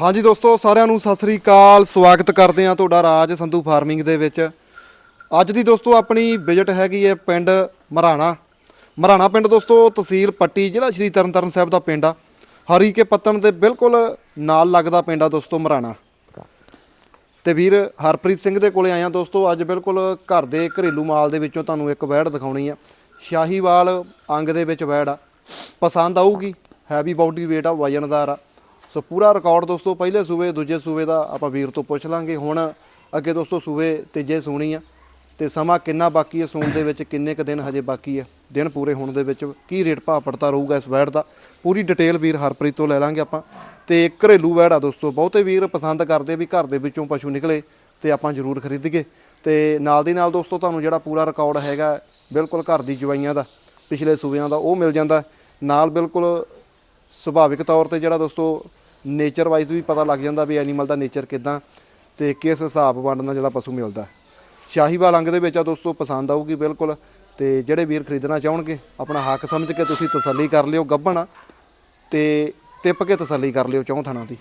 ਹਾਂਜੀ ਦੋਸਤੋ, ਸਾਰਿਆਂ ਨੂੰ ਸਤਿ ਸ੍ਰੀ ਅਕਾਲ। ਸਵਾਗਤ ਕਰਦੇ ਹਾਂ ਤੁਹਾਡਾ ਰਾਜ ਸੰਧੂ ਫਾਰਮਿੰਗ ਦੇ ਵਿੱਚ। ਅੱਜ ਦੀ ਦੋਸਤੋ, ਆਪਣੀ ਵਿਜ਼ਿਟ ਹੈਗੀ ਹੈ ਪਿੰਡ ਮਰਾਣਾ। ਮਰਾਣਾ ਪਿੰਡ ਦੋਸਤੋ, ਤਹਿਸੀਲ ਪੱਟੀ, ਜ਼ਿਲ੍ਹਾ ਸ਼੍ਰੀ ਤਰਨਤਾਰਨ ਸਾਹਿਬ ਦਾ ਪਿੰਡ ਆ। ਹਰੀ ਕੇ ਪੱਤਣ ਦੇ ਬਿਲਕੁਲ ਨਾਲ ਲੱਗਦਾ ਪਿੰਡ ਆ ਦੋਸਤੋ, ਮਰਾਣਾ। ਤੇ ਵੀਰ ਹਰਪ੍ਰੀਤ ਸਿੰਘ ਦੇ ਕੋਲੇ ਆਇਆ ਦੋਸਤੋ, ਅੱਜ ਬਿਲਕੁਲ ਘਰ ਦੇ ਘਰੇਲੂ ਮਾਲ ਦੇ ਵਿੱਚੋਂ ਤੁਹਾਨੂੰ ਇੱਕ ਵੈੜ ਦਿਖਾਉਣੀ ਆ। ਸ਼ਾਹੀਵਾਲ ਅੰਗ ਦੇ ਵਿੱਚ ਵੈੜ ਆ। ਪਸੰਦ ਆਊਗੀ ਹੈਵੀ ਬਾਡੀ weight ਆ, ਵਜਨਦਾਰ ਆ। ਸੋ ਪੂਰਾ ਰਿਕਾਰਡ ਦੋਸਤੋ, ਪਹਿਲੇ ਸੂਬੇ, ਦੂਜੇ ਸੂਬੇ ਦਾ ਆਪਾਂ ਵੀਰ ਤੋਂ ਪੁੱਛ ਲਾਂਗੇ। ਹੁਣ ਅੱਗੇ ਦੋਸਤੋ, ਸੂਬੇ ਤੀਜੇ ਸੂਣੀ ਆ, ਤੇ ਸਮਾਂ ਕਿੰਨਾ ਬਾਕੀ ਹੈ ਸੂਣ ਦੇ ਵਿੱਚ, ਕਿੰਨੇ ਕ ਦਿਨ ਹਜੇ ਬਾਕੀ ਹੈ ਦਿਨ ਪੂਰੇ ਹੋਣ ਦੇ ਵਿੱਚ ਕੀ ਰੇਟ ਭਾਅ ਪੜਤਾ ਰਹੂਗਾ ਇਸ ਵੈੜ ਦਾ? ਪੂਰੀ ਡਿਟੇਲ ਵੀਰ ਹਰਪ੍ਰੀਤ ਤੋਂ ਲੈ ਲਾਂਗੇ ਆਪਾਂ। ਤੇ ਘਰੇਲੂ ਵੈੜ ਆ ਦੋਸਤੋ, ਬਹੁਤੇ ਵੀਰ ਪਸੰਦ ਕਰਦੇ ਵੀ ਘਰ ਦੇ ਵਿੱਚੋਂ ਪਸ਼ੂ ਨਿਕਲੇ ਤੇ ਆਪਾਂ ਜ਼ਰੂਰ ਖਰੀਦੀਏ। ਤੇ ਨਾਲ ਦੀ ਨਾਲ ਦੋਸਤੋ, ਤੁਹਾਨੂੰ ਜਿਹੜਾ ਪੂਰਾ ਰਿਕਾਰਡ ਹੈਗਾ, ਬਿਲਕੁਲ ਘਰ ਦੀ ਜਵਾਈਆਂ ਦਾ, ਪਿਛਲੇ ਸੂਬਿਆਂ ਦਾ, ਉਹ ਮਿਲ ਜਾਂਦਾ। ਨਾਲ ਬਿਲਕੁਲ ਸੁਭਾਵਿਕ ਤੌਰ ਤੇ ਜਿਹੜਾ ਦੋਸਤੋ ਨੇਚਰ ਵਾਈਜ਼ ਵੀ ਪਤਾ ਲੱਗ ਜਾਂਦਾ ਵੀ ਐਨੀਮਲ ਦਾ ਨੇਚਰ ਕਿਦਾਂ ਤੇ ਕਿਸ ਹਿਸਾਬ ਵੰਡਣਾ ਜਿਹੜਾ ਪਸ਼ੂ ਮਿਲਦਾ। ਸ਼ਾਹੀਵਾਲ ਅੰਗ ਦੇ ਵਿੱਚ ਆ ਦੋਸਤੋ, ਪਸੰਦ ਆਊਗੀ ਬਿਲਕੁਲ ਤੇ ਜਿਹੜੇ ਵੀਰ ਖਰੀਦਣਾ ਚਾਹਣਗੇ, ਆਪਣਾ ਹੱਕ ਸਮਝ ਕੇ ਤੁਸੀਂ ਤਸੱਲੀ ਕਰ ਲਿਓ ਗੱਭਣਾ ਤੇ ਟਿੱਪ ਕੇ ਤਸੱਲੀ ਕਰ ਲਿਓ ਚੌਂ ਥਾਣਾ ਦੀ।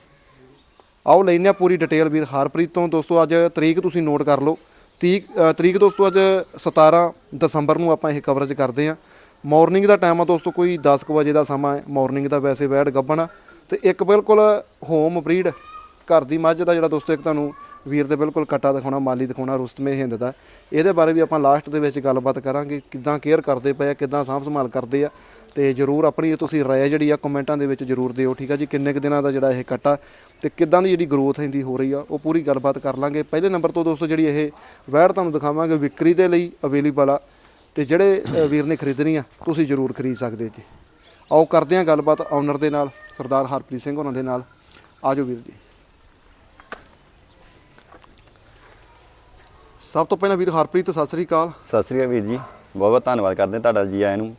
ਆਓ ਲੈਨੇ ਆ ਪੂਰੀ ਡਿਟੇਲ ਵੀਰ ਹਰਪ੍ਰੀਤ ਤੋਂ। ਦੋਸਤੋ, ਅੱਜ ਤਰੀਕ ਤੁਸੀਂ ਨੋਟ ਕਰ ਲਓ। ਤੀਕ ਤਰੀਕ ਦੋਸਤੋ, ਅੱਜ 17 ਦਸੰਬਰ ਨੂੰ ਆਪਾਂ ਇਹ ਕਵਰੇਜ ਕਰਦੇ ਆ ਮਾਰਨਿੰਗ ਦਾ ਟਾਈਮ ਆ ਦੋਸਤੋ, ਕੋਈ 10 ਕੁ ਵਜੇ ਦਾ ਸਮਾਂ ਹੈ। ਮਾਰਨਿੰਗ ਦਾ ਵੈਸੇ ਵੈੜ ਗੱਭਣਾ। ਤੇ ਇੱਕ ਬਿਲਕੁਲ ਹੋਮ ਬਰੀਡ ਘਰ ਦੀ ਮੱਝ ਦਾ ਜਿਹੜਾ ਦੋਸਤੋ ਇੱਕ ਤੁਹਾਨੂੰ ਵੀਰ ਦੇ ਬਿਲਕੁਲ ਕਟਾ ਦਿਖਾਉਣਾ, ਮਾਲੀ ਦਿਖਾਉਣਾ, ਰੁਸਤਮੇ ਹਿੰਦ ਦਾ। ਇਹਦੇ ਬਾਰੇ ਵੀ ਆਪਾਂ ਲਾਸਟ ਦੇ ਵਿੱਚ ਗੱਲਬਾਤ ਕਰਾਂਗੇ, ਕਿੱਦਾਂ ਕੇਅਰ ਕਰਦੇ ਪਏ ਆ, ਕਿੱਦਾਂ ਸਾਂਭ ਸੰਭਾਲ ਕਰਦੇ ਆ। ਤੇ ਜਰੂਰ ਆਪਣੀ ਤੁਸੀਂ ਰਾਏ ਜਿਹੜੀ ਆ ਕਮੈਂਟਾਂ ਦੇ ਵਿੱਚ ਜਰੂਰ ਦਿਓ, ਠੀਕ ਆ ਜੀ? ਕਿੰਨੇ ਕੁ ਦਿਨਾਂ ਦਾ ਜਿਹੜਾ ਇਹ ਕੱਟਾ ਤੇ ਕਿੱਦਾਂ ਦੀ ਜਿਹੜੀ ਗਰੋਥ ਇਹਦੀ ਹੋ ਰਹੀ ਆ, ਉਹ ਪੂਰੀ ਗੱਲਬਾਤ ਕਰ ਲਾਂਗੇ। ਪਹਿਲੇ ਨੰਬਰ ਤੋਂ ਦੋਸਤੋ ਜਿਹੜੀ ਇਹ ਵੈੜ ਤੁਹਾਨੂੰ ਦਿਖਾਵਾਂਗੇ, ਵਿਕਰੀ ਦੇ ਲਈ ਅਵੇਲੇਬਲ ਆ। ਤੇ ਜਿਹੜੇ ਵੀਰ ਨੇ ਖਰੀਦਣੀ ਆ, ਤੁਸੀਂ ਜਰੂਰ ਖਰੀਦ ਸਕਦੇ ਜੀ। ਆਓ ਕਰਦੇ ਹਾਂ ਗੱਲਬਾਤ ਓਨਰ ਦੇ ਨਾਲ ਸਰਦਾਰ ਹਰਪ੍ਰੀਤ ਸਿੰਘ ਹੋਰਾਂ ਦੇ ਨਾਲ। ਆਜੋ ਵੀਰ ਜੀ। ਸਭ ਤੋਂ ਪਹਿਲਾਂ ਵੀਰ ਹਰਪ੍ਰੀਤ ਸਤਿ ਸ੍ਰੀ ਅਕਾਲ। ਸਤਿ ਸ੍ਰੀ ਅਕਾਲ ਵੀਰ ਜੀ। ਬਹੁਤ ਬਹੁਤ ਧੰਨਵਾਦ ਕਰਦੇ ਹਾਂ ਤੁਹਾਡਾ ਜੀ ਆਇਆਂ ਨੂੰ।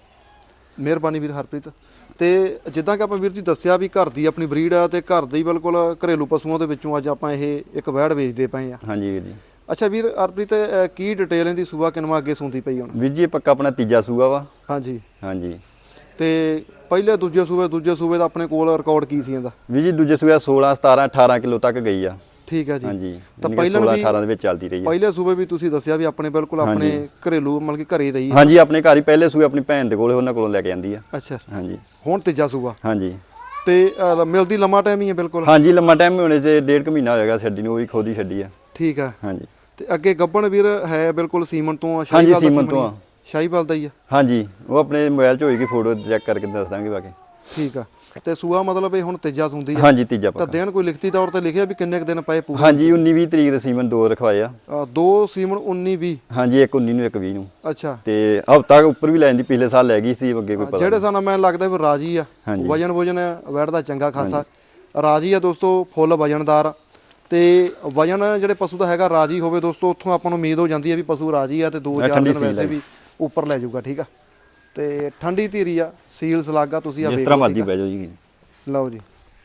ਮਿਹਰਬਾਨੀ ਵੀਰ ਹਰਪ੍ਰੀਤ। ਤੇ ਜਿੱਦਾਂ ਕਿ ਆਪਾਂ ਵੀਰ ਜੀ ਦੱਸਿਆ ਵੀ ਘਰ ਦੀ ਆਪਣੀ ਬਰੀਡ ਆ ਤੇ ਘਰ ਦੇ ਹੀ ਬਿਲਕੁਲ ਘਰੇਲੂ ਪਸ਼ੂਆਂ ਦੇ ਵਿੱਚੋਂ ਅੱਜ ਆਪਾਂ ਇਹ ਇੱਕ ਵੈੜ ਵੇਚਦੇ ਪਏ ਆ। ਹਾਂਜੀ ਵੀਰ ਜੀ। ਅੱਛਾ ਵੀਰ ਹਰਪ੍ਰੀਤ ਅ, ਕੀ ਡਿਟੇਲ ਇਹਦੀ ਸੂਆ ਕਿਨਵਾ ਅੱਗੇ ਸੁਣਦੀ ਪਈ ਹੁਣ? ਵੀਰ ਜੀ ਇਹ ਪੱਕਾ ਆਪਣਾ ਤੀਜਾ ਸੂਆ ਵਾ। ਹਾਂਜੀ। ਹਾਂਜੀ। ਤੇ ਪਹਿਲੇ ਦੂਜੇ ਸੂਬੇ ਦੂਜੇ ਸੂਬੇ ਦਾ ਆਪਣੇ ਕੋਲ ਰਿਕਾਰਡ ਕੀ ਸੀ ਇਹਦਾ? ਵੀਰ ਜੀ ਦੂਜੇ ਸੂਆ 16 17 18 ਕਿਲੋ ਤੱਕ ਗਈ ਆ। ਠੀਕ ਹੈ ਜੀ। ਹਾਂਜੀ ਤਾਂ ਪਹਿਲਾਂ 16 ਵੀ 18 ਦੇ ਵਿੱਚ ਚੱਲਦੀ ਰਹੀ ਆ। ਪਹਿਲੇ ਸੂਬੇ ਵੀ ਤੁਸੀਂ ਦੱਸਿਆ ਵੀ ਆਪਣੇ ਬਿਲਕੁਲ ਆਪਣੇ ਘਰੇਲੂ ਮਤਲਬ ਕਿ ਘਰੇ ਰਹੀ ਹੈ। ਹਾਂਜੀ ਆਪਣੇ ਘਰ ਹੀ ਪਹਿਲੇ ਸੂਏ ਆਪਣੀ ਭੈਣ ਦੇ ਕੋਲ ਉਹਨਾਂ ਕੋਲੋਂ ਲੈ ਕੇ ਆਂਦੀ ਆ। ਅੱਛਾ। ਹਾਂਜੀ। ਹੁਣ ਤੀਜਾ ਸੂਬਾ। ਹਾਂਜੀ। ਤੇ ਮਿਲਦੀ ਲੰਮਾ ਟਾਈਮ ਹੀ ਹੈ ਬਿਲਕੁਲ। ਹਾਂਜੀ ਲੰਮਾ ਟਾਈਮ ਹੋਣੇ ਤੇ ਡੇਢ ਕੁ ਮਹੀਨਾ ਹੋਏਗਾ ਛੱਡੀ ਨੂੰ ਉਹ ਵੀ ਖੁਦ ਹੀ ਛੱਡੀ ਆ। ਠੀਕ ਹੈ ਹਾਂਜੀ। ਤੇ ਅੱਗੇ ਗੱਬਣ ਵੀਰ ਹੈ ਬਿਲਕੁਲ ਸੀਮਨ ਤੋਂ ਆ ਸ਼ਾਹੀਵਾਲ ਦਾ ਸੀਮਨ ਤੋਂ ਹੀ। ਆ। ਹੈ। ਸ਼ਾਹੀਵਾਲ ਦਾ ਹੀ ਆ? ਹਾਂਜੀ ਉਹ ਆਪਣੇ ਮੋਬਾਈਲ 'ਚ ਹੋਏਗੀ ਫੋਟੋ ਚੈੱਕ ਕਰਕੇ ਦੱਸ ਦਾਂਗੇ ਬਾਕੀ। ਠੀਕ ਆ। ਤੇ ਸੂਆ ਮਤਲਬ ਇਹ ਹੁਣ ਤੀਜਾ ਸੁੰਦੀ ਆ? ਹਾਂਜੀ ਤੀਜਾ ਤਾਂ ਪੱਕਾ ਦਿਨ ਕੋਈ ਲਿਖਤੀ ਤੌਰ ਤੇ ਲਿਖਿਆ ਵੀ ਕਿੰਨੇ ਕੁ ਦਿਨ ਪਏ ਪੂਰੇ? ਹਾਂਜੀ 19 20 ਤਰੀਕ ਦੇ ਸੀਮਨ ਦੋ ਰਖਵਾਏ ਆ। ਅ, ਦੋ ਸੀਮਨ 19 20 ਹਾਂਜੀ ਇੱਕ 19 ਨੂੰ ਇੱਕ 20 ਨੂੰ। ਅੱਛਾ। ਤੇ ਹਫਤਾ ਉੱਪਰ ਵੀ ਲੈ ਜਾਂਦੀ ਪਿਛਲੇ ਸਾਲ ਲੈ ਗਈ ਸੀ ਅੱਗੇ ਕੋਈ ਪਤਾ ਜਿਹੜੇ ਸਾਨੂੰ ਮੈਨੂੰ ਲੱਗਦਾ ਵੀ ਰਾਜੀ ਆ ਹਾਂਜੀ। ਵਜਨ ਵਜਨ ਵੈੜਦਾ ਚੰਗਾ ਖਾਸਾ। ਰਾਜੀ ਆ ਦੋਸਤੋ ਫੁੱਲ ਵਜਨਦਾਰ ਆ। ਤੇ ਵਜਨ ਜਿਹੜੇ ਪਸ਼ੂ ਦਾ ਹੈਗਾ ਰਾਜੀ ਹੋਵੇ ਦੋਸਤੋ ਉੱਥੋਂ ਆਪਾਂ ਨੂੰ ਉਮੀਦ ਹੋ ਜਾਂਦੀ ਹੈ ਵੀ ਪਸ਼ੂ ਰਾਜੀ ਆ ਤੇ ਦੋ ਚਾਰ ਠੰਡੀ ਦਿਨ ਸੀਲ ਵੈਸੇ ਆ ਵੀ ਉੱਪਰ ਲੈ ਜਾਊਗਾ ਠੀਕ ਆ? ਤੇ ਠੰਡੀ ਧੀਰੀ ਆ ਸੀਲਸ ਲੱਗਾ ਤੁਸੀਂ ਆ ਜਿਸ ਵੇਖ ਤਰ੍ਹਾਂ ਲਓ ਮਰਜ਼ੀ ਠੀਕ ਆ। ਬਹਿ ਜਾਓ ਜੀ। ਲਓ ਜੀ।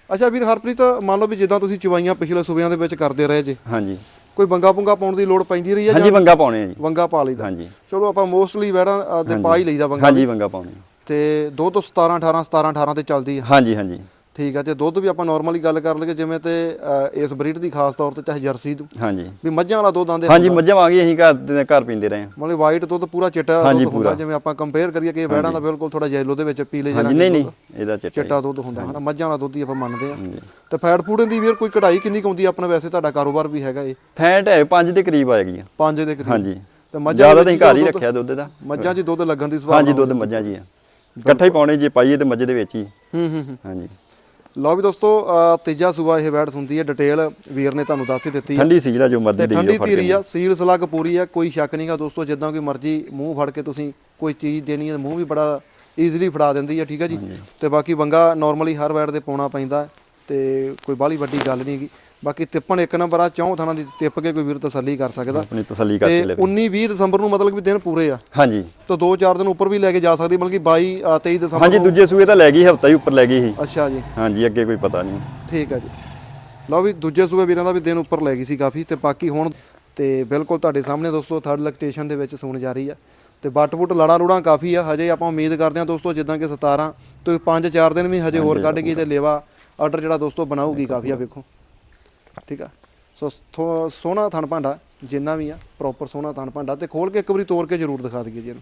ਅੱਛਾ ਵੀਰ ਹਰਪ੍ਰੀਤ ਮੰਨ ਲਓ ਵੀ ਜਿੱਦਾਂ ਤੁਸੀਂ ਚਵਾਈਆਂ ਪਿਛਲੇ ਸੂਬਿਆਂ ਦੇ ਵਿੱਚ ਕਰਦੇ ਰਹੇ ਜੇ ਹਾਂਜੀ। ਕੋਈ ਬੰਗਾ ਪੁੰਗਾ ਪਾਉਣ ਦੀ ਲੋੜ ਪੈਂਦੀ ਰਹੀ ਆ ਹਾਂਜੀ ਵੰਗਾ ਪਾਉਣੇ ਆ ਜੀ। ਵੰਗਾ ਪਾ ਲਈਦਾ? ਹਾਂਜੀ। ਚਲੋ ਆਪਾਂ ਮੋਸਟਲੀ ਵੈੜਾਂ ਦੇ ਪਾ ਹੀ ਲਈਦਾ ਵੰਗਾ ਹਾਂਜੀ ਵੰਗਾ ਪਾਉਣੇ ਆ। ਤੇ ਦੁੱਧ 17 18 17 18 ਤੇ ਚੱਲਦੀ ਆ। ਹਾਂਜੀ ਹਾਂਜੀ। ਠੀਕ ਆ ਤੇ ਦੁੱਧ ਵੀ ਆਪਾਂ ਨਾਰਮਲੀ ਗੱਲ ਕਰ ਲਈਏ ਜਿਵੇਂ ਤੇ ਇਸ ਬਰੀਡ ਦੀ ਖਾਸ ਤੌਰ ਤੇ ਚਾਹੇ ਜਰਸੀ ਦੀ ਹਾਂਜੀ। ਵੀ ਮੱਝਾਂ ਵਾਲਾ ਦੁੱਧ ਆਂਦੇ ਹਾਂਜੀ ਮੱਝਾਂ ਵਾਂਗੀ ਅਸੀਂ ਘਰ ਦੇ ਘਰ ਪੀਂਦੇ ਰਹੇ ਹਾਂ। ਮਤਲਬ ਵਾਈਟ ਦੁੱਧ ਪੂਰਾ ਚਿੱਟਾ ਦੁੱਧ ਹੁੰਦਾ। ਜਿਵੇਂ ਆਪਾਂ ਕੰਪੇਅਰ ਕਰੀਏ ਕਿ ਵੈੜਾਂ ਦਾ ਬਿਲਕੁਲ ਥੋੜਾ ਯੈਲੋ ਦੇ ਵਿੱਚ ਪੀਲੇ ਹਾਂਜੀ ਨਹੀਂ ਨਹੀਂ ਇਹਦਾ ਚਿੱਟਾ ਹੀ। ਚਿੱਟਾ ਦੁੱਧ ਹੁੰਦਾ ਹੈ ਨਾ ਮੱਝਾਂ ਵਾਲਾ ਦੁੱਧ ਹੀ ਆਪਾਂ ਮੰਨਦੇ ਆ। ਤੇ ਫੈਟ ਫੂਡ ਦੀ ਵੀਰ ਕੋਈ ਕਢਾਈ ਕਿੰਨੀ ਕੁ ਆਉਂਦੀ ਆ ਆਪਣਾ ਵੈਸੇ ਤੁਹਾਡਾ ਕਾਰੋਬਾਰ ਵੀ ਹੈਗਾ ਇਹ। ਫੈਟ ਹੈ 5 ਦੇ ਕਰੀਬ ਆਏਗੀ। ਪੰਜ ਦੇ ਕਰੀਬ। ਹਾਂਜੀ। ਤੇ ਮੱਝਾਂ ਜ਼ਿਆਦਾ ਤਾਂ ਘਰ ਹੀ ਰੱਖਿਆ ਦੁੱਧ ਦਾ। ਮੱਝਾਂ 'ਚ ਦੁੱਧ ਲੱਗਣ ਦੀ ਸਵਾਲ ਹਾਂਜੀ ਦੁੱਧ ਮੱਝਾਂ ਜੀ ਆ। ਇਕੱਠਾ ਹੀ ਪਾਉਣੇ ਜੇ ਪਾਈਏ ਤੇ ਮੱਝ ਦੇ ਵਿੱਚ ਹੀ। ਹੂੰ ਹੂੰ ਹੂੰ। ਹਾਂਜੀ। ਲਓ ਵੀ ਦੋਸਤੋ ਅ, ਤੀਜਾ ਸੂਆ ਇਹ ਵੈੜ ਸੁਣਦੀ ਹੈ। ਡਿਟੇਲ ਵੀਰ ਨੇ ਤੁਹਾਨੂੰ ਦੱਸ ਹੀ ਦਿੱਤੀ। ਹੈ ਠੰਡੀ ਸੀ ਜਿਹੜਾ ਜੋ ਤੇ ਮਰਜ਼ੀ ਦੇਈ ਠੰਡੀ ਧੀਰੀ ਆ ਸੀਲ ਸਲੱਗ ਪੂਰੀ ਆ ਕੋਈ ਸ਼ੱਕ ਨਹੀਂਗਾ ਦੋਸਤੋ ਜਿੱਦਾਂ ਕੋਈ ਮਰਜ਼ੀ ਮੂੰਹ ਫੜ ਕੇ ਤੁਸੀਂ ਕੋਈ ਚੀਜ਼ ਦੇਣੀ ਹੈ ਮੂੰਹ ਵੀ ਬੜਾ ਈਜ਼ੀਲੀ ਫੜਾ ਦਿੰਦੀ ਆ ਠੀਕ ਆ ਜੀ? ਤੇ ਬਾਕੀ ਵੰਗਾ ਨਾਰਮਲੀ ਹਰ ਵੈੜ ਦੇ ਪਾਉਣਾ ਪੈਂਦਾ ਤੇ ਕੋਈ ਬਾਹਲੀ ਵੱਡੀ ਗੱਲ ਨਹੀਂ ਹੈਗੀ। ਬਾਕੀ ਤਿੱਪਣ ਇੱਕ ਨੰਬਰ ਆ ਚੌਂ ਥਾਣਾ ਦੀ ਤਿੱਪ ਕੇ ਕੋਈ ਵੀਰ ਤਸੱਲੀ ਕਰ ਸਕਦਾ। ਆਪਣੀ ਤਸੱਲੀ ਕਰਕੇ ਲੈ 19 20 ਦਸੰਬਰ ਨੂੰ ਮਤਲਬ ਵੀ ਦਿਨ ਪੂਰੇ ਆ। ਹਾਂਜੀ। ਤਾਂ 2-4 ਦਿਨ ਉੱਪਰ ਵੀ ਲੈ ਕੇ ਜਾ ਸਕਦੀ ਬਲਕਿ 22 ਅ, 23 ਦਸੰਬਰ ਹਾਂਜੀ ਦੂਜੇ ਸੂਏ ਤਾਂ ਲੈ ਗਈ ਹਫਤਾ ਹੀ ਉੱਪਰ ਲੈ ਗਈ ਸੀ। ਅੱਛਾ ਜੀ। ਹਾਂਜੀ ਅੱਗੇ ਕੋਈ ਪਤਾ ਨਹੀਂ। ਠੀਕ ਹੈ ਜੀ। ਲਓ ਵੀ ਦੂਜੇ ਸੂਬੇ ਵੀਰਾਂ ਦਾ ਵੀ ਦਿਨ ਉੱਪਰ ਲੈ ਗਈ ਸੀ ਕਾਫੀ ਤੇ ਬਾਕੀ ਹੁਣ ਤੇ ਬਿਲਕੁਲ ਤੁਹਾਡੇ ਸਾਹਮਣੇ ਦੋਸਤੋ ਥਰਡ ਲੈਕਟੇਸ਼ਨ ਦੇ ਵਿੱਚ ਸੁਣ ਜਾ ਰਹੀ ਆ। ਤੇ ਬੱਟ ਬੁੱਟ ਲੜਾ ਲੂੜਾਂ ਕਾਫੀ ਆ ਹਜੇ ਆਪਾਂ ਉਮੀਦ ਕਰਦੇ ਹਾਂ ਦੋਸਤੋ ਜਿੱਦਾਂ ਕਿ 17 ਤੋਂ 5-4 ਦਿਨ ਵੀ ਹਜੇ ਹੋਰ ਕੱਢ ਗਈ ਤੇ ਲੇਵਾ ਆਰਡਰ ਜਿਹੜਾ ਦੋਸਤੋ ਬਣਾਉਗੀ ਕਾਫੀ ਆ ਵੇਖੋ। ਠੀਕ ਆ? ਸੋ ਥੋ- ਸੋਹਣਾ ਥਣ ਭਾਂਡਾ, ਜਿੰਨਾ ਵੀ ਆ ਪ੍ਰੋਪਰ ਸੋਹਣਾ ਥਣ ਭਾਂਡਾ ਤੇ ਖੋਲ ਕੇ ਇੱਕ ਵਾਰੀ ਤੋੜ ਕੇ ਜ਼ਰੂਰ ਦਿਖਾ ਦਈਏ ਜੀ ਇਹਨੂੰ।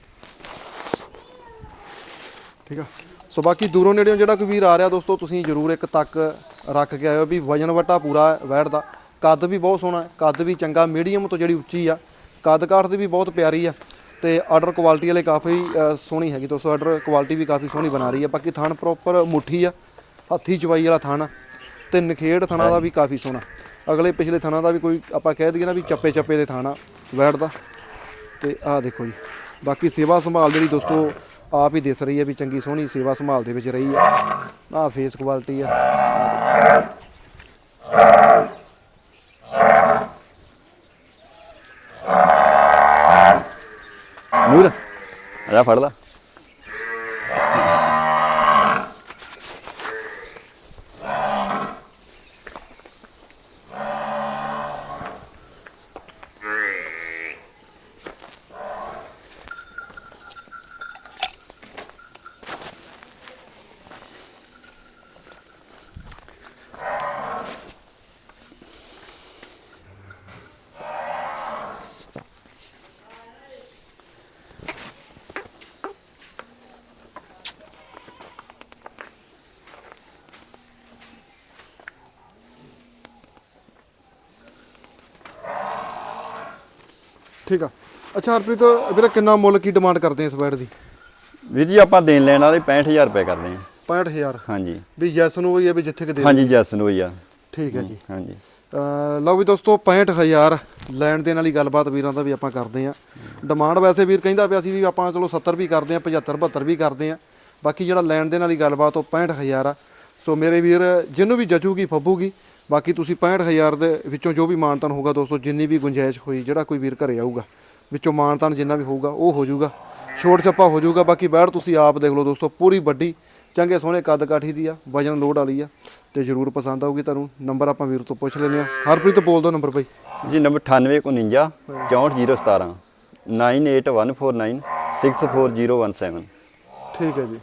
ਠੀਕ ਆ? ਸੋ ਬਾਕੀ ਦੂਰੋਂ ਨੇੜਿਓਂ ਜਿਹੜਾ ਕੋਈ ਵੀਰ ਆ ਰਿਹਾ ਦੋਸਤੋ, ਤੁਸੀਂ ਜ਼ਰੂਰ ਇੱਕ ਤੱਕ ਰੱਖ ਕੇ ਆਇਓ ਵੀ ਵਜਨ ਵਟਾ ਪੂਰਾ ਹੈ ਵੈੜ ਦਾ ਕੱਦ ਵੀ ਬਹੁਤ ਸੋਹਣਾ ਹੈ ਕੱਦ ਵੀ ਚੰਗਾ ਮੀਡੀਅਮ ਤੋਂ ਜਿਹੜੀ ਉੱਚੀ ਆ। ਕੱਦ ਕਾਠ ਦੀ ਵੀ ਬਹੁਤ ਪਿਆਰੀ ਆ ਤੇ ਆਰਡਰ ਕੁਆਲਿਟੀ ਵਾਲੇ ਕਾਫੀ ਸੋਹਣੀ ਹੈਗੀ ਦੋਸਤੋ ਆਰਡਰ ਕੁਆਲਿਟੀ ਵੀ ਕਾਫੀ ਸੋਹਣੀ ਬਣਾ ਰਹੀ ਆ। ਬਾਕੀ ਥਣ ਪ੍ਰੋਪਰ ਮੁੱਠੀ ਆ, ਹੱਥੀ ਚਵਾਈ ਵਾਲਾ ਥਣ ਆ। ਤੇ ਨਖੇੜ ਥਣਾ ਦਾ ਵੀ ਕਾਫੀ ਸੋਹਣਾ। ਅਗਲੇ ਪਿਛਲੇ ਥਣਾ ਦਾ ਵੀ ਕੋਈ ਆਪਾਂ ਕਹਿ ਦਈਏ ਨਾ ਵੀ ਚੱਪੇ ਚੱਪੇ ਦੇ ਥਾਣਾ ਵੈੜ ਦਾ ਤੇ ਆਹ ਦੇਖੋ ਜੀ ਬਾਕੀ ਸੇਵਾ ਸੰਭਾਲ ਜਿਹੜੀ ਦੋਸਤੋ ਆਪ ਹੀ ਦਿਸ ਰਹੀ ਹੈ ਵੀ ਚੰਗੀ ਸੋਹਣੀ ਸੇਵਾ ਸੰਭਾਲ ਦੇ ਵਿੱਚ ਰਹੀ ਹੈ। ਆਹ ਫੇਸ ਕੁਆਲਿਟੀ ਆ। ਨੂਰ ਆ ਫੜ ਲਾ। ਠੀਕ ਆ। ਅੱਛਾ ਹਰਪ੍ਰੀਤ ਵੀਰੇ ਕਿੰਨਾ ਮੁੱਲ ਕੀ ਡਿਮਾਂਡ ਕਰਦੇ ਆ ਇਸ ਬੈਡ ਦੀ? ਵੀਰ ਜੀ ਆਪਾਂ ਦੇਣ ਲੈਣ ਵਾਲੇ 65000 ਰੁਪਏ ਕਰਦੇ ਹਾਂ। 65000 ਹਾਂਜੀ। ਵੀ ਯੈਸ ਨੂੰ ਹੋਈ ਹੈ ਵੀ ਜਿੱਥੇ ਕਿ ਦੇ ਹਾਂਜੀ ਜੈਸ ਨੂੰ ਹੋਈ ਆ। ਠੀਕ ਹੈ ਜੀ। ਹਾਂਜੀ। ਅਹ ਲਓ ਵੀ ਦੋਸਤੋ 65000 ਲੈਣ ਦੇਣ ਵਾਲੀ ਗੱਲਬਾਤ ਵੀਰਾਂ ਦਾ ਵੀ ਆਪਾਂ ਕਰਦੇ ਆ ਡਿਮਾਂਡ ਵੈਸੇ ਵੀਰ ਕਹਿੰਦਾ ਪਿਆ ਸੀ ਵੀ ਆਪਾਂ ਚਲੋ 70 ਵੀ ਕਰਦੇ ਆ 75 72 ਵੀ ਕਰਦੇ ਆ ਬਾਕੀ ਜਿਹੜਾ ਲੈਣ ਦੇਣ ਵਾਲੀ ਗੱਲਬਾਤ ਉਹ 65000 ਆ। ਸੋ ਮੇਰੇ ਵੀਰ ਜਿਹਨੂੰ ਵੀ ਜਚੂਗੀ ਫੱਬੂਗੀ ਬਾਕੀ ਤੁਸੀਂ 65000 ਦੇ ਵਿੱਚੋਂ ਜੋ ਵੀ ਮਾਨਤਨ ਹੋਊਗਾ ਦੋਸਤੋ ਜਿੰਨੀ ਵੀ ਗੁੰਜਾਇਸ਼ ਹੋਈ ਜਿਹੜਾ ਕੋਈ ਵੀਰ ਘਰੇ ਆਊਗਾ ਵਿੱਚੋਂ ਮਾਨਤਨ ਜਿੰਨਾ ਵੀ ਹੋਊਗਾ ਉਹ ਹੋ ਜਾਊਗਾ। ਛੋਟ ਛੱਪਾ ਹੋ ਜਾਊਗਾ। ਬਾਕੀ ਬੈਠ ਤੁਸੀਂ ਆਪ ਦੇਖ ਲਓ ਦੋਸਤੋ ਪੂਰੀ ਵੱਡੀ ਚੰਗੇ ਸੋਹਣੇ ਕੱਦ ਕਾਠੀ ਦੀ ਆ ਵਜਨ ਲੋਡ ਵਾਲੀ ਆ ਤੇ ਜਰੂਰ ਪਸੰਦ ਆਊਗੀ ਤੁਹਾਨੂੰ। ਨੰਬਰ ਆਪਾਂ ਵੀਰ ਤੋਂ ਪੁੱਛ ਲੈਂਦੇ ਆ ਹਰਪ੍ਰੀਤ ਬੋਲ ਦਿਓ ਨੰਬਰ ਬਾਈ। ਜੀ ਨੰਬਰ 9849 64017 98149 64017 ਠੀਕ ਹੈ ਜੀ।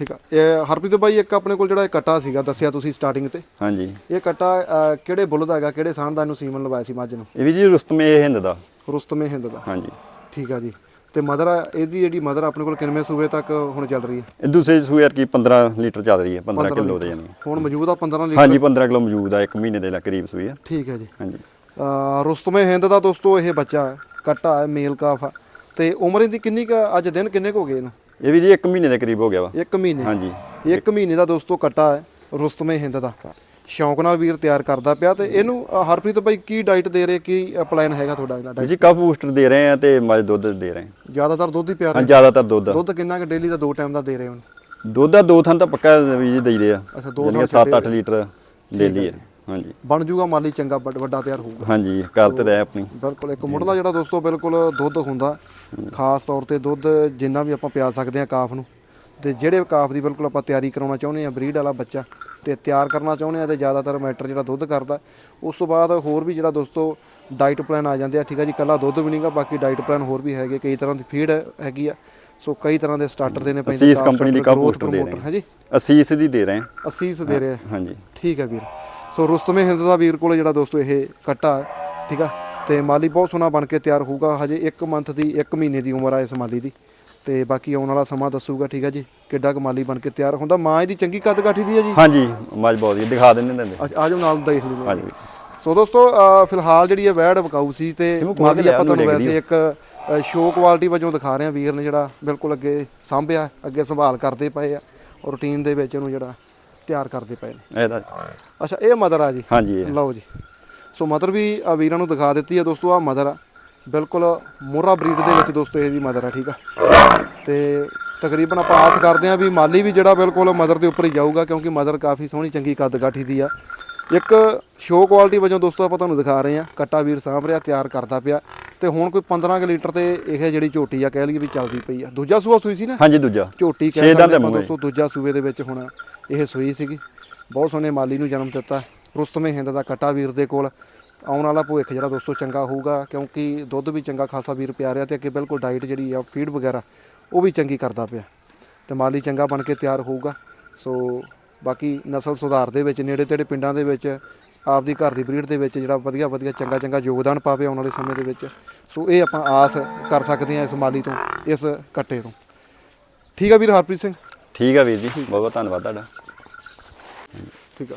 ਠੀਕ ਆ। ਇਹ ਹਰਪ੍ਰੀਤ ਬਾਈ ਇੱਕ ਆਪਣੇ ਕੋਲ ਜਿਹੜਾ ਇਹ ਕੱਟਾ ਸੀਗਾ ਦੱਸਿਆ ਤੁਸੀਂ ਸਟਾਰਟਿੰਗ ਤੇ? ਹਾਂਜੀ। ਇਹ ਕੱਟਾ ਕਿਹੜੇ ਬੁੱਲ ਦਾ ਹੈਗਾ ਕਿਹੜੇ ਸਾਨ ਦਾ ਇਹਨੂੰ ਸੀਮਨ ਲਵਾਇਆ ਸੀ ਮੱਝ ਨੂੰ? ਇਹ ਵੀ ਜੀ ਰੁਸਤਮੇ ਹਿੰਦ ਦਾ। ਰੁਸਤਮੇ ਹਿੰਦ ਦਾ। ਹਾਂਜੀ। ਠੀਕ ਆ ਜੀ। ਤੇ ਮਦਰ ਇਹਦੀ ਜਿਹੜੀ ਮਦਰ ਆਪਣੇ ਕੋਲ ਕਿੰਨਵੇਂ ਸੂਬੇ ਤੱਕ ਹੁਣ ਚੱਲ ਰਹੀ ਹੈ? ਇਹ ਦੂਸਰੇ ਸੂਏ ਕੀ 15 ਲੀਟਰ ਚੱਲ ਰਹੀ ਹੈ 15 ਕਿਲੋ ਦੇ ਜਾਨੀ ਹੁਣ ਮੌਜੂਦ ਆ 15 ਲੀਟਰ? ਹਾਂਜੀ 15 ਕਿਲੋ ਮੌਜੂਦ ਆ ਇੱਕ ਮਹੀਨੇ ਦੇ ਲ- ਕਰੀਬ ਸੂਈ ਆ। ਠੀਕ ਹੈ ਜੀ। ਹਾਂਜੀ। ਰੁਸਤਮੇ ਹਿੰਦ ਦਾ ਦੋਸਤੋ ਇਹ ਬੱਚਾ ਹੈ ਕੱਟਾ ਹੈ ਮੇਲ ਕਾਫ ਆ। ਤੇ ਉਮਰ ਇਹਦੀ ਕਿੰਨੀ ਕੁ ਅੱਜ ਦਿਨ ਕਿੰਨੇ ਕੁ ਹੋ ਗਏ ਇਹਨੂੰ? ਇਹ ਵੀ ਜੀ ਇੱਕ ਮਹੀਨੇ ਦੇ ਕਰੀਬ ਹੋ ਗਿਆ ਵਾ। ਇੱਕ ਮਹੀਨੇ? ਹਾਂਜੀ। ਇੱਕ ਮਹੀਨੇ ਦਾ ਦੋਸਤੋ ਕੱਟਾ ਹੈ ਰੁਸਤਮੇ ਹਿੰਦ ਦਾ। ਸ਼ੌਂਕ ਨਾਲ ਵੀਰ ਤਿਆਰ ਕਰਦਾ ਪਿਆ ਤੇ ਇਹਨੂੰ ਹਰਪ੍ਰੀਤ ਭਾਈ ਕੀ ਡਾਈਟ ਦੇ ਰਹੇ ਕੀ ਪਲਾਨ ਹੈਗਾ ਤੁਹਾਡਾ ਇਹਦਾ ਡਾਈਟ ਜੀ ਕਾਫ ਬੂਸਟਰ ਦੇ ਰਹੇ ਆ ਤੇ ਮੱਝ ਦੁੱਧ ਦੇ ਰਹੇ ਆ। ਜ਼ਿਆਦਾਤਰ ਦੁੱਧ ਹੀ ਪਿਆ ਹਾਂ ਰਿਹਾ? ਜ਼ਿਆਦਾਤਰ ਦੁੱਧ। ਦੁੱਧ ਕਿੰਨਾ ਕਿ ਡੇਲੀ ਦਾ ਦੋ ਟਾਈਮ ਦਾ ਦੇ ਰਹੇ ਹੋ ਦੁੱਧ ਦਾ ਦੋ ਥਾਂ ਤਾਂ ਪੱਕਾ ਵੀ ਜੀ ਦੇਈਦੇ ਆ। ਅੱਛਾ, ਦੋ ਥਾਂ 7-8 ਲੀਟਰ ਡੇਲੀ ਆ। ਹਾਂਜੀ। ਬਣ ਜੂਗਾ ਮਾਲੀ ਚੰਗਾ ਵੱਡਾ ਤਿਆਰ ਹੋਊਗਾ। ਹਾਂਜੀ ਕਰ ਤੇ ਰਹੇ ਆਪਣੀ। ਬਿਲਕੁਲ ਇੱਕ ਮੁੱਢਲਾ ਜਿਹੜਾ ਦੋਸਤੋ ਬਿਲਕੁਲ ਦੁੱਧ ਹੁੰਦਾ ਖਾਸ ਤੌਰ ਤੇ ਦੁੱਧ ਜਿੰਨਾ ਵੀ ਆਪਾਂ ਪਿਆ ਸਕਦੇ ਆ ਕਾਫ ਨੂੰ। ਤੇ ਜਿਹੜੇ ਕਾਫ ਦੀ ਬਿਲਕੁਲ ਆਪਾਂ ਤਿਆਰੀ ਕਰਾਉਣਾ ਚਾਹੁੰਦੇ ਆ ਬਰੀਡ ਵਾਲਾ ਬੱਚਾ ਤੇ ਤਿਆਰ ਕਰਨਾ ਚਾਹੁੰਦੇ ਆ ਤੇ ਜ਼ਿਆਦਾਤਰ ਮੈਟਰ ਜਿਹੜਾ ਦੁੱਧ ਕਰਦਾ। ਉਸ ਤੋਂ ਬਾਅਦ ਹੋਰ ਵੀ ਜਿਹੜਾ ਦੋਸਤੋ ਡਾਈਟ ਪਲਾਨ ਆ ਜਾਂਦੇ ਆ ਠੀਕ ਆ ਜੀ ਕੱਲਾ ਦੁੱਧ ਵੀ ਨਹੀਂਗਾ ਬਾਕੀ ਡਾਈਟ ਪਲਾਨ ਹੋਰ ਵੀ ਹੈਗੇ ਕਈ ਤਰ੍ਹਾਂ ਦੀ ਫੀਡ ਹੈਗੀ ਆ। ਸੋ ਕਈ ਤਰ੍ਹਾਂ ਦੇ ਸਟਾਰਟਰ ਦੇਣੇ ਪੈਂਦੇ ਅਸੀਸ ਕੰਪਨੀ ਦੀ ਕਾਫ ਬੂਸਟਰ ਦੇ ਰਹੇ। ਹੈ ਜੀ? ਅਸੀਸ ਦੀ ਦੇ ਰਹੇ ਆ ਅਸੀਸ ਦੇ ਰਿਹਾ ਹਾਂਜੀ। ਠੀਕ ਹੈ ਵੀਰ। ਸੋ ਰੁਸਤਮੇ ਹਿੰਦ ਦਾ ਵੀਰ ਕੋਲ ਜਿਹੜਾ ਦੋਸਤੋ ਇਹ ਕੱਟਾ ਹੈ, ਠੀਕ ਆ ਤੇ ਮਾਲੀ ਬਹੁਤ ਸੋਹਣਾ ਬਣ ਕੇ ਤਿਆਰ ਹੋਊਗਾ। ਹਜੇ 1 ਮੰਥ ਦੀ 1 ਮਹੀਨੇ ਦੀ ਉਮਰ ਆ ਇਸ ਮਾਲੀ ਦੀ। ਤੇ ਬਾਕੀ ਆਉਣ ਵਾਲਾ ਸਮਾਂ ਦੱਸੂਗਾ ਠੀਕ ਹੈ ਜੀ? ਕਿੱਡਾ ਕੁ ਮਾਲੀ ਬਣ ਕੇ ਤਿਆਰ ਹੁੰਦਾ। ਮਾਂ ਇਹਦੀ ਚੰਗੀ ਕੱਦ ਕਾਠੀ ਦੀ ਹੈ ਜੀ? ਹਾਂਜੀ ਮੱਝ ਬਹੁਤ ਹੀ ਦਿਖਾ ਦਿੰਦੇ ਨੇ ਅੱਜ ਆਜੋ ਨਾਲ ਦੇਖ ਲਈਏ। ਹਾਂਜੀ। ਸੋ ਦੋਸਤੋ ਅ, ਫਿਲਹਾਲ ਜਿਹੜੀ ਇਹ ਵੈੜ ਵਿਕਾਊ ਸੀ ਤੇ ਖੋਲ ਮਾਲੀ ਆਪਾਂ ਲਿਆ, ਤੁਹਾਨੂੰ ਉਹਨੂੰ ਵੈਸੇ ਇੱਕ ਸ਼ੋ ਕੁਆਲਿਟੀ ਵਜੋਂ ਦਿਖਾ ਰਹੇ ਹਾਂ। ਵੀਰ ਨੇ ਜਿਹੜਾ ਬਿਲਕੁਲ ਅੱਗੇ ਸਾਂਭਿਆ ਅੱਗੇ ਸੰਭਾਲ ਕਰਦੇ ਪਏ ਆ ਰੂਟੀਨ ਦੇ ਵਿੱਚ ਇਹਨੂੰ ਜਿਹੜਾ ਤਿਆਰ ਕਰਦੇ ਪਏ ਨੇ। ਇਹਦਾ ਅੱਛਾ ਇਹ ਮਦਰ ਆ ਜੀ? ਹਾਂਜੀ ਇਹ। ਲਓ ਜੀ। ਸੋ ਮਦਰ ਵੀ ਆ ਵੀਰਾਂ ਨੂੰ ਦਿਖਾ ਦਿੱਤੀ ਹੈ ਦੋਸਤੋ ਆ ਮਦਰ ਆ। ਬਿਲਕੁਲ ਮੋਰਾ ਬਰੀਡ ਦੇ ਵਿੱਚ ਦੋਸਤੋ ਇਹਦੀ ਮਦਰ ਆ ਠੀਕ ਆ। ਤੇ ਤਕਰੀਬਨ ਆਪਾਂ ਆਸ ਕਰਦੇ ਆ ਵੀ ਮਾਲੀ ਵੀ ਜਿਹੜਾ ਬਿਲਕੁਲ ਮਦਰ ਦੇ ਉੱਪਰ ਹੀ ਜਾਊਗਾ ਕਿਉਂਕਿ ਮਦਰ ਕਾਫੀ ਸੋਹਣੀ ਚੰਗੀ ਕੱਦ ਕਾਠੀ ਦੀ ਆ। ਇੱਕ ਸ਼ੋ ਕੁਆਲਿਟੀ ਵਜੋਂ ਦੋਸਤੋ ਆਪਾਂ ਤੁਹਾਨੂੰ ਦਿਖਾ ਰਹੇ ਆ। ਕੱਟਾ ਵੀਰ ਸਾਂਭ ਰਿਹਾ ਤਿਆਰ ਕਰਦਾ ਪਿਆ। ਤੇ ਹੁਣ ਕੋਈ 15 ਕੁ ਲੀਟਰ ਤੇ ਇਹ ਜਿਹੜੀ ਝੋਟੀ ਆ ਕਹਿ ਲਈਏ ਵੀ ਚੱਲਦੀ ਪਈ ਆ। ਦੂਜਾ ਸੂਆ ਸੂਈ ਸੀ ਨਾ? ਹਾਂਜੀ ਦੂਜਾ। ਝੋਟੀ ਛੇ ਕਹਿ ਦੰਦ ਸਕਦੇ ਆਪਾਂ ਮੂੰਹ ਹੈ। ਦੋਸਤੋ ਦੂਜਾ ਸੂਬੇ ਦੇ ਵਿੱਚ ਹੁਣ ਇਹ ਸੂਈ ਸੀਗੀ। ਬਹੁਤ ਸੋਹਣੇ ਮਾਲੀ ਨੂੰ ਜਨਮ ਦਿੱਤਾ। ਰੁਸਤਮ ਹਿੰਦ ਦਾ ਕਟਾ ਵੀਰ ਦੇ ਕੋਲ। ਆਉਣ ਵਾਲਾ ਭਵਿੱਖ ਜਿਹੜਾ ਦੋਸਤੋ ਚੰਗਾ ਹੋਊਗਾ ਕਿਉਂਕਿ ਦੁੱਧ ਵੀ ਚੰਗਾ ਖਾਸਾ ਵੀਰ ਪਿਆ ਰਿਹਾ ਤੇ ਅੱਗੇ ਬਿਲਕੁਲ ਡਾਈਟ ਜਿਹੜੀ ਆ ਫੀਡ ਵਗੈਰਾ ਉਹ ਵੀ ਚੰਗੀ ਕਰਦਾ ਪਿਆ। ਤੇ ਮਾਲੀ ਚੰਗਾ ਬਣ ਕੇ ਤਿਆਰ ਹੋਊਗਾ। ਸੋ ਬਾਕੀ ਨਸਲ ਸੁਧਾਰ ਦੇ ਵਿੱਚ ਨੇੜੇ ਤੇੜੇ ਪਿੰਡਾਂ ਦੇ ਵਿੱਚ ਆਪਦੀ ਘਰ ਦੀ ਬਰੀਡ ਦੇ ਵਿੱਚ ਜਿਹੜਾ ਵਧੀਆ ਵਧੀਆ ਚੰਗਾ ਚੰਗਾ ਯੋਗਦਾਨ ਪਾਵੇ ਆਉਣ ਵਾਲੇ ਸਮੇਂ ਦੇ ਵਿੱਚ। ਸੋ ਇਹ ਆਪਾਂ ਆਸ ਕਰ ਸਕਦੇ ਹਾਂ ਇਸ ਮਾਲੀ ਤੋਂ ਇਸ ਕੱਟੇ ਤੋਂ। ਠੀਕ ਆ ਵੀਰ ਹਰਪ੍ਰੀਤ ਸਿੰਘ? ਠੀਕ ਆ ਵੀਰ ਜੀ ਬਹੁਤ ਬਹੁਤ ਧੰਨਵਾਦ ਤੁਹਾਡਾ। ਠੀਕ ਆ।